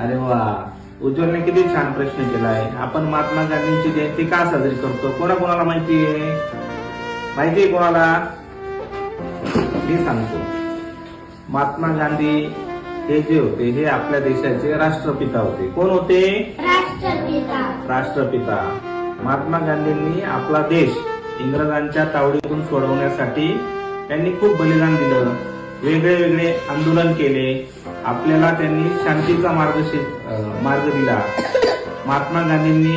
अरे वा. उज्ज्वलने किती छान प्रश्न केलाय. आपण महात्मा गांधींची जयंती का साजरी करतो? कोणा कोणाला माहिती आहे माहिती आहे कोणाला? मी सांगतो. महात्मा गांधी हे जे होते हे आपल्या देशाचे राष्ट्रपिता होते. कोण होते? राष्ट्रपिता. राष्ट्रपिता. महात्मा गांधींनी आपला देश इंग्रजांच्या तावडीतून सोडवण्यासाठी त्यांनी खूप बलिदान दिलं. वेगळे वेगळे आंदोलन केले. आपल्याला त्यांनी शांतीचा मार्ग मार्ग दिला. महात्मा गांधींनी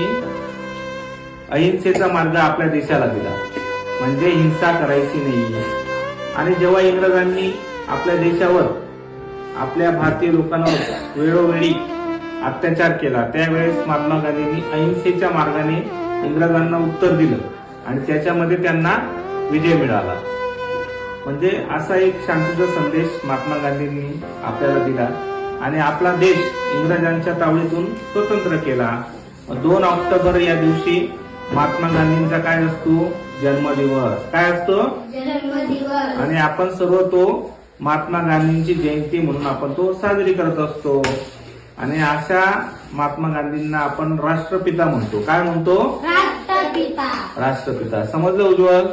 अहिंसेचा मार्ग आपल्या देशाला दिला. म्हणजे हिंसा करायची नाही. आणि जेव्हा इंग्रजांनी आपल्या देशावर आपल्या भारतीय लोकांवर वेळोवेळी अत्याचार केला त्यावेळेस महात्मा गांधींनी अहिंसेच्या मार्गाने इंग्रजांना उत्तर दिलं. आणि त्याच्यामध्ये त्यांना विजय मिळाला. म्हणजे असा एक शांतीचा संदेश महात्मा गांधींनी आपल्याला दिला. आणि आपला देश इंग्रजांच्या तावडीतून स्वतंत्र केला. दोन ऑक्टोबर या दिवशी महात्मा गांधींचा काय असतो? जन्मदिवस. काय असतो? जन्मदिवस. आणि आपण सर्व तो महात्मा गांधींची जयंती म्हणून आपण तो साजरी करत असतो. आणि अशा महात्मा गांधींना आपण राष्ट्रपिता म्हणतो. काय म्हणतो? राष्ट्रपिता. राष्ट्रपिता. समजलं उज्ज्वल?